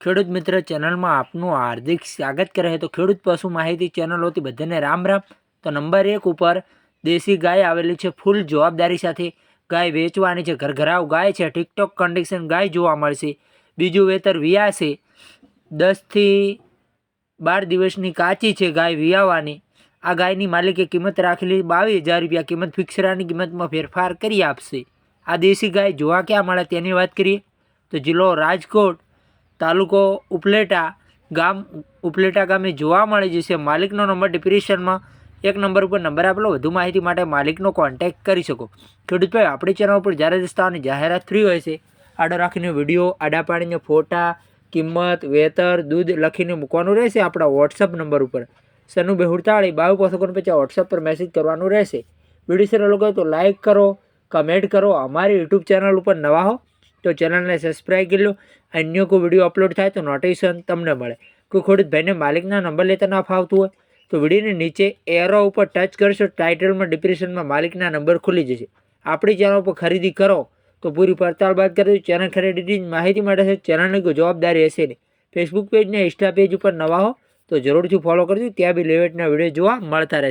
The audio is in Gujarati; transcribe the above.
ખેડૂત મિત્ર ચેનલમાં આપનું હાર્દિક સ્વાગત કરે છે. તો ખેડૂત પશુ માહિતી ચેનલોથી બધાને રામ રામ. તો નંબર એક ઉપર દેશી ગાય આવેલી છે ફૂલ જવાબદારી સાથે. ગાય વેચવાની છે, ઘરઘરાવ ગાય છે, ટિકટોક કન્ડિશન ગાય જોવા મળશે. બીજું વેતર વિયાશે દસથી બાર દિવસની કાચી છે ગાય વિયાવાની. આ ગાયની માલિકે કિંમત રાખેલી બાવીસ હજાર રૂપિયા કિંમત ફિક્સરાની કિંમતમાં ફેરફાર કરી આપશે. આ દેશી ગાય જોવા ક્યાં મળે તેની વાત કરીએ? તો જિલ્લો રાજકોટ તાલુકો ઉપલેટા ગામ ઉપલેટા ગામે જોવા મળે જશે માલિકનો નંબર ડિપ્રેશનમાં એક નંબર ઉપર નંબર આપેલો. વધુ માહિતી માટે માલિકનો કોન્ટેક્ટ કરી શકો. ખેડૂતભાઈ આપણી ચેનલ ઉપર જ્યારે રસ્તાઓની જાહેરાત ફ્રી હોય છે, આડો રાખીને વીડિયો, આડા પાડીને ફોટા, કિંમત, વેતર, દૂધ લખીને મૂકવાનું રહેશે આપણા વોટ્સઅપ નંબર ઉપર. સનુ બેહુડતાળી, બાવ પોસકોન પછી વોટ્સઅપ પર મેસેજ કરવાનું રહેશે. વીડિયો સર લોકો તો લાઇક કરો કમેન્ટ કરો. અમારી યુટ્યુબ ચેનલ ઉપર નવા હો. તો ચેનલને સબસ્ક્રાઈબ કરી લો. અન્ય કોઈ વીડિયો અપલોડ થાય તો નોટિફિકેશન તમને મળે. કોઈ ખોડિત ભાઈને માલિકના નંબર લેતા ના ફાવતું હોય તો વિડીયોની નીચે એરો ઉપર ટચ કરશો ટાઇટલમાં ડિપ્રેશનમાં માલિકના નંબર ખુલી જશે. આપણી ચેનલ પર ખરીદી કરો તો પૂરી પડતાલ બાદ કરી ચેનલ ખરીદીની માહિતી માટે છે. ચેનલની કોઈ જવાબદારી હશે નહીં. ફેસબુક પેજ ને ઇન્સ્ટા પેજ ઉપર નવા હો તો જરૂરથી ફોલો કરજો. ત્યાં બી લેવેટના વીડિયો જોવા મળતા રહેશે.